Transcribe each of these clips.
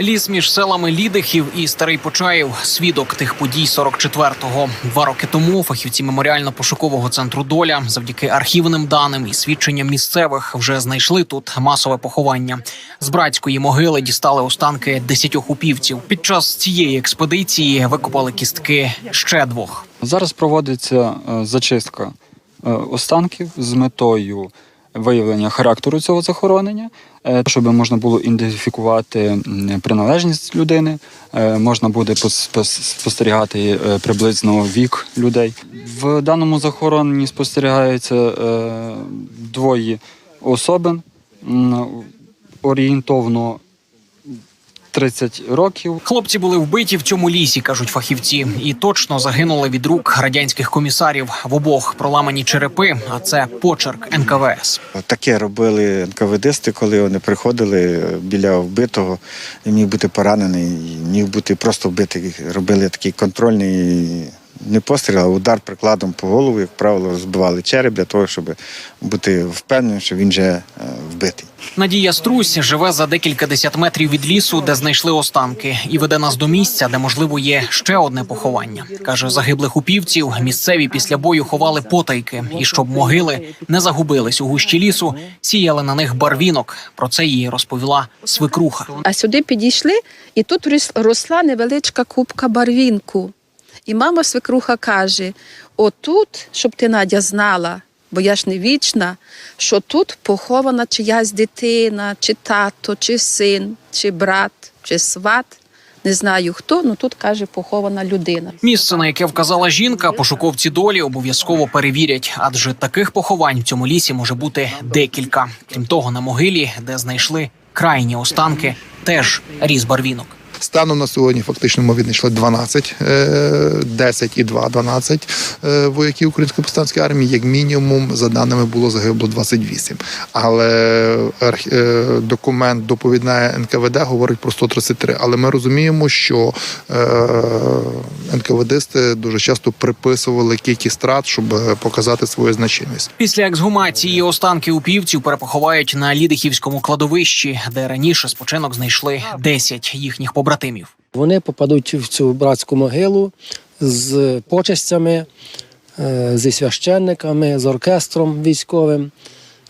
Ліс між селами Лідихів і Старий Почаїв свідок тих подій 44-го. Два роки тому фахівці меморіально-пошукового центру доля завдяки архівним даним і свідченням місцевих вже знайшли тут масове поховання. З братської могили дістали останки десятьох упівців. Під час цієї експедиції викопали кістки ще двох. Зараз проводиться е, зачистка е, останків з метою виявлення характеру цього захоронення, щоб можна було ідентифікувати приналежність людини, е, можна буде пос- пос- спостерігати е, приблизно вік людей. В даному захороненні спостерігається е, двоє особин орієнтовно 30 років. Хлопці були вбиті в цьому лісі, кажуть фахівці, і точно загинули від рук радянських комісарів в обох проламані черепи. А це почерк НКВС. Таке робили НКВДсти, коли вони приходили біля вбитого, міг бути поранений, міг бути просто вбитий. Робили такий контрольний не постріл, а удар прикладом по голову, як правило, розбивали череп для того, щоб бути впевненим, що він вже е, вбитий. Надія Струсь живе за декілька десят метрів від лісу, де знайшли останки, і веде нас до місця, де можливо є ще одне поховання. каже, загиблих упівців місцеві після бою ховали потайки, і щоб могили не загубились у гущі лісу, сіяли на них барвінок. Про це їй розповіла свекруха. А сюди підійшли, і тут росла невеличка кубка барвінку. І мама свекруха каже: отут, щоб ти Надя знала, бо я ж не вічна, що тут похована чиясь дитина, чи тато, чи син, чи брат, чи сват. Не знаю хто, ну тут каже похована людина. Місце, на яке вказала жінка, пошуковці долі обов'язково перевірять, адже таких поховань в цьому лісі може бути декілька. Крім того, на могилі, де знайшли крайні останки, теж різ барвінок. Станом на сьогодні фактично ми віднайшли 12, е, 10 і 2, 12 е, вояків Української повстанської армії. Як мінімум, за даними було загибло 28. Але е, документ доповідна НКВД говорить про 133. Але ми розуміємо, що е, НКВДсти дуже часто приписували кількість страт, щоб е, показати свою значимість. Після ексгумації останки упівців перепоховають на Лідихівському кладовищі, де раніше спочинок знайшли 10 їхніх побратимів. Вони попадуть в цю братську могилу з почестями, е, зі священниками, з оркестром військовим.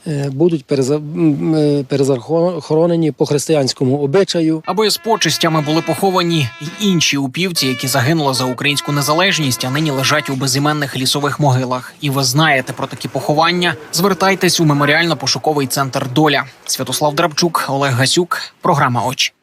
Е, Будуть е, перезахоронені по християнському обичаю. Аби з почестями були поховані й інші упівці, які загинули за українську незалежність, а нині лежать у безіменних лісових могилах. І ви знаєте про такі поховання? Звертайтесь у меморіально-пошуковий центр Доля. Святослав Драбчук, Олег Гасюк, програма Очі.